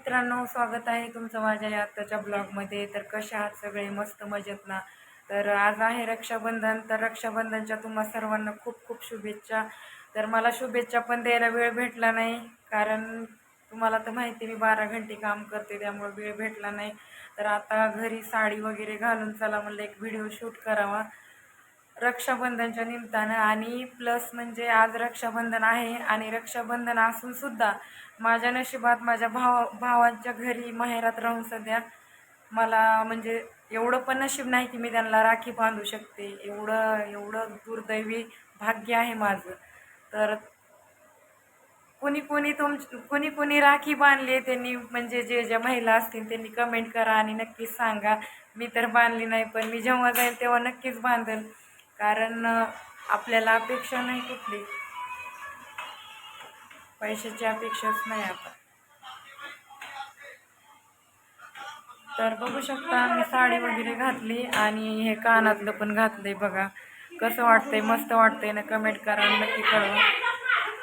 मित्रांनो स्वागत आहे तुमचं माझ्या या आत्ताच्या ब्लॉगमध्ये. तर कशा आहात सगळे? मस्त मजेत ना? तर आज आहे रक्षाबंधन. तर रक्षाबंधनच्या तुम्हा सर्वांना खूप खूप शुभेच्छा. तर मला शुभेच्छा पण द्यायला वेळ भेटला नाही कारण तुम्हाला तर माहिती मी बारा घंटे काम करते त्यामुळे वेळ भेटला नाही. तर आता घरी साडी वगैरे घालून चला म्हणलं एक व्हिडिओ शूट करावा. रक्षाबंधनच्या निमित्तानं. आणि प्लस म्हणजे आज रक्षाबंधन आहे आणि रक्षाबंधन असूनसुद्धा माझ्या नशिबात माझ्या भावा भावांच्या घरी माहेरात राहून सध्या मला म्हणजे एवढं पण नशीब नाही की मी त्यांना राखी बांधू शकते. एवढं एवढं दुर्दैवी भाग्य आहे माझं. तर कोणी कोणी तुम कोणी कोणी राखी बांधली त्यांनी म्हणजे जे ज्या महिला असतील त्यांनी कमेंट करा आणि नक्कीच सांगा. मी तर बांधली नाही पण मी जेव्हा जाईल तेव्हा नक्कीच बांधेल. कारण आपल्याला अपेक्षा नाही कुठली. पैशाची अपेक्षाच नाही आता. तर बघू शकता मी साडी वगैरे घातली आणि हे कानातलं पण घातलंय बघा. कसं वाटतंय मस्त वाटतंय ना कमेंट करा नक्की कळवा.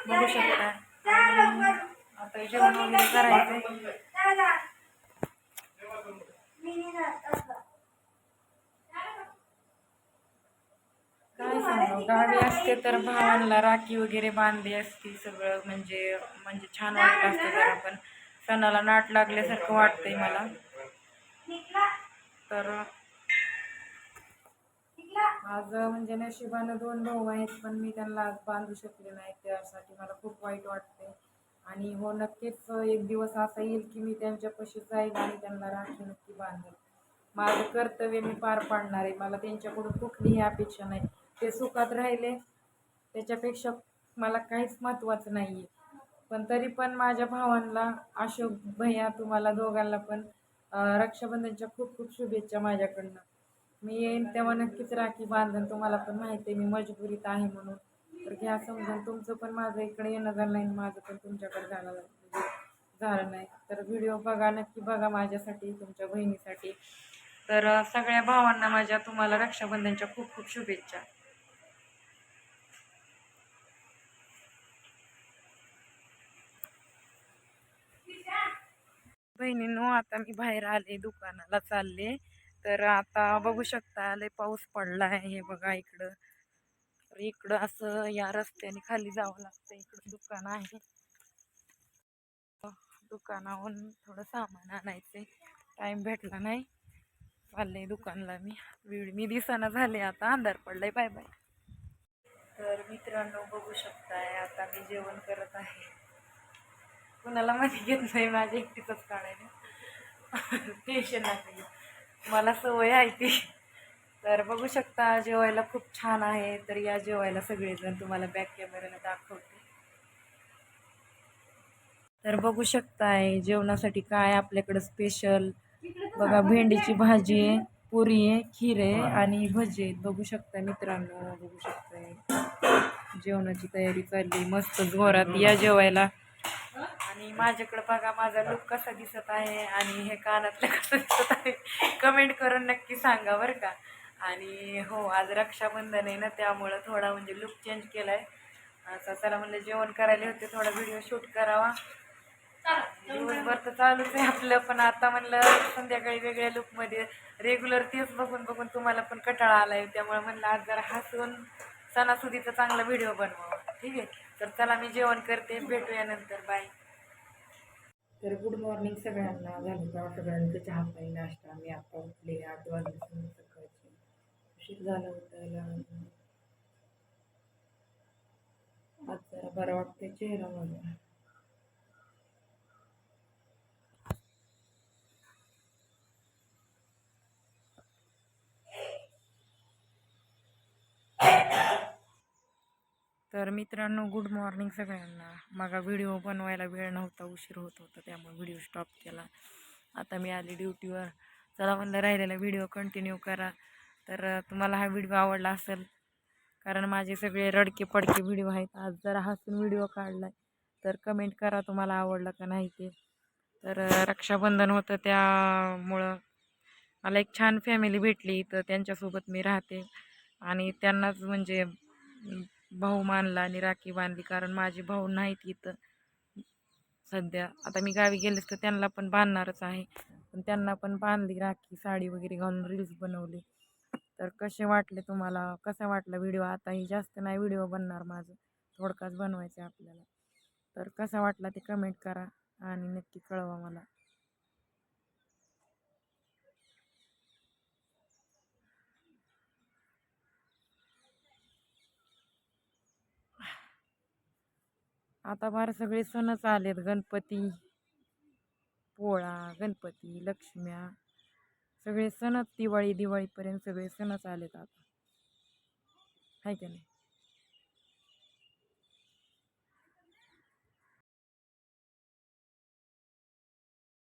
बघू शकता. आता जेवण वगैरे करायचं काय सांगू गावी असते तर भावांना राखी वगैरे बांधली असती सगळं म्हणजे म्हणजे छान वाटत असतं जरा पण. सणाला नाट लागल्यासारखं वाटतंय मला. तर आज म्हणजे नशिबानं दोन भाऊ आहेत पण मी त्यांना आज बांधू शकले नाही त्यासाठी मला खूप वाईट वाटते आणि हो नक्कीच एक दिवस असा येईल की मी त्यांच्यापाशी जाईल आणि त्यांना राखी नक्की बांधेल माझं कर्तव्य मी पार पाडणार आहे. मला त्यांच्याकडून कुठलीही अपेक्षा नाही. ते सुखात राहिले. त्याच्यापेक्षा मला काहीच महत्त्वाचं नाही आहे पण तरी पण माझ्या भावांना अशोक भैया तुम्हाला दोघांना पण रक्षाबंधनच्या खूप खूप शुभेच्छा माझ्याकडनं. मी येईन तेव्हा नक्कीच राखी बांधन. तुम्हाला पण माहिती आहे मी मजबुरीत आहे म्हणून. तर घ्या समजून. तुमचं पण माझं इकडे येणं झालं नाही माझं पण तुमच्याकडे झालं म्हणजे झालं नाही. तर व्हिडिओ बघा नक्की बघा माझ्यासाठी तुमच्या बहिणीसाठी. तर सगळ्या भावांना माझ्या तुम्हाला रक्षाबंधनच्या खूप खूप शुभेच्छा. बहिणीनो आता मी बाहेर आले दुकानाला चालले. तर आता बघू शकता लय पाऊस पडला आहे हे बघा इकडं. तर इकडं असं या रस्त्याने खाली जावं लागतं इकडं दुकान आहे. दुकानाहून थोडं सामान आणायचे टाईम भेटला नाही. चालले दुकानला मी. वेळ मी दिसाना झाले आता. अंधार पडलाय. बाय बाय तर मित्रांनो बघू शकताय आता मी जेवण करत आहे. कुणाला माहिती घेत नाही माझ्या एकटीचंच काढायला. टेन्शन नाही मला सवय आहे ती. तर बघू शकता जेवायला खूप छान आहे. तर या जेवायला सगळेजण तुम्हाला बॅक कॅमेऱ्याला दाखवते. तर बघू शकताय जेवणासाठी काय आपल्याकडं स्पेशल बघा भेंडीची भाजी आहे पुरी आहे खीर आहे आणि भजी आहेत. बघू शकता मित्रांनो बघू शकताय. जेवणाची तयारी चालली मस्त जोरात या जेवायला. आणि माझ्याकडं बघा माझा लुक कसा दिसत आहे आणि हे कानातलं कसं दिसत आहे. कमेंट करून नक्की सांगा बरं का. आणि हो आज रक्षाबंधन आहे ना त्यामुळं थोडा म्हणजे लुक चेंज केला आहे असं चला म्हणलं जेवण करायला होते थोडा व्हिडिओ शूट करावा. दिवसभर तर चालूच आहे आपलं पण आता म्हणलं संध्याकाळी वेगळ्या लुकमध्ये रेग्युलर तेच बघून बघून तुम्हाला पण कटाळा आहे त्यामुळे म्हणलं आज जरा हसून सणासुदीचा चांगला व्हिडिओ बनवावा. ठीक आहे? तर चला मी जेवण करते. भेटूया नंतर. बाय तर गुड मॉर्निंग सगळ्यांना. झालं का? सगळ्यांचं चहा पाणी नाश्ता. मी आता उठले. आठ वाजल्यापासून सकाळची. उशीर झाला उठायला. आज जरा बरं वाटतं चेहरा माझा तर मित्रांनो गुड मॉर्निंग सगळ्यांना. मागा व्हिडिओ बनवायला वेळ नव्हता उशीर होत होता त्यामुळे व्हिडिओ स्टॉप केला. आता मी आली ड्युटीवर चला म्हणलं राहिलेला व्हिडिओ कंटिन्यू करा. तर तुम्हाला हा व्हिडिओ आवडला असेल कारण माझे सगळे रडके पडके व्हिडिओ आहेत. आज जरा हसून व्हिडिओ काढला आहे तर कमेंट करा तुम्हाला आवडलं का नाही ते. तर रक्षाबंधन होतं त्यामुळं मला एक छान फॅमिली भेटली. तर त्यांच्यासोबत मी राहते. आणि त्यांनाच म्हणजे भाऊ मानला आणि राखी बांधली कारण माझे भाऊ नाहीत इथं. सध्या आता मी गावी गेलेच तर त्यांना पण बांधणारच आहे. पण त्यांना पण बांधली राखी साडी वगैरे घालून रील्स बनवली. तर कसे वाटले तुम्हाला? कसा वाटला व्हिडिओ आताही जास्त नाही व्हिडिओ बनणार माझं. थोडकाच बनवायचं आहे आपल्याला. तर कसा वाटला ते कमेंट करा आणि नक्की कळवा मला. आता फार सगळे सणच आलेत. गणपती पोळा गणपती लक्ष्म्या. सगळे सणच दिवाळी दिवाळीपर्यंत सगळे सणच आलेत आता. हाय का नाही?